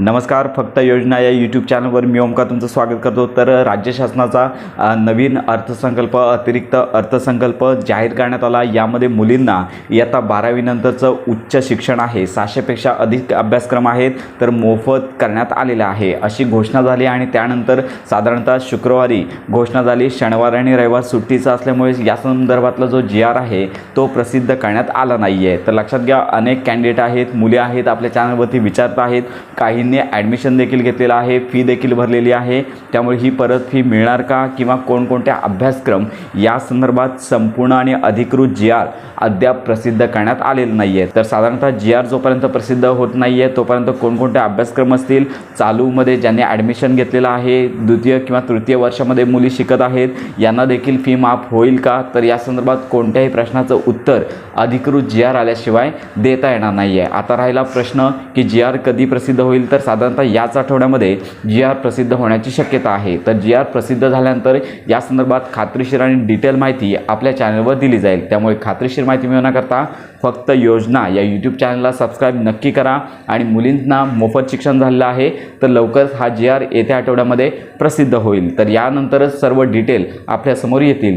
नमस्कार फक्त योजना या यूट्यूब चॅनलवर मी ओमका तुमचं स्वागत करतो. तर राज्य शासनाचा नवीन अर्थसंकल्प अतिरिक्त अर्थसंकल्प जाहीर करण्यात आला. यामध्ये मुलींना इयत्ता बारावीनंतरचं उच्च शिक्षण आहे. सहाशेपेक्षा अधिक अभ्यासक्रम आहेत तर मोफत करण्यात आलेला आहे. अशी घोषणा झाली आणि त्यानंतर साधारणतः शुक्रवारी घोषणा झाली. शनिवार आणि रविवार सुट्टीचा असल्यामुळे या संदर्भातला जो जी आर आहे तो प्रसिद्ध करण्यात आला नाही आहे तर लक्षात घ्या अनेक कॅन्डिडेट आहेत मुली आहेत आपल्या चॅनलवरती विचारत आहेत. काही काहींनी ॲडमिशन देखील घेतलेलं आहे फी देखील भरलेली आहे. त्यामुळे ही परत फी मिळणार का किंवा कोणकोणत्या अभ्यासक्रम या संदर्भात संपूर्ण आणि अधिकृत जी आर अद्याप प्रसिद्ध करण्यात आलेलं नाही आहे तर साधारणतः जी आर जोपर्यंत प्रसिद्ध होत नाही आहे तोपर्यंत कोणकोणते अभ्यासक्रम असतील चालूमध्ये ज्यांनी ॲडमिशन घेतलेलं आहे द्वितीय किंवा तृतीय वर्षामध्ये मुली शिकत आहेत यांना देखील फी माफ होईल का? तर या संदर्भात कोणत्याही प्रश्नाचं उत्तर अधिकृत जी आर आल्याशिवाय देता येणार नाही आहे आता राहिला प्रश्न की जी आर कधी प्रसिद्ध होईल तर तर साधारणतः याच आठवड्यामध्ये जी आर प्रसिद्ध होण्याची शक्यता आहे. तर जी आर प्रसिद्ध झाल्यानंतर या संदर्भात खात्रीशीर आणि डिटेल माहिती आपल्या चॅनलवर दिली जाईल. त्यामुळे खात्रीशीर माहिती मिळवण्याकरता फक्त योजना या यूट्यूब चॅनलला सबस्क्राईब नक्की करा आणि मुलींना मोफत शिक्षण झालेलं आहे तर लवकरच हा जी आर येत्या आठवड्यामध्ये प्रसिद्ध होईल. तर यानंतरच सर्व डिटेल आपल्यासमोर येतील.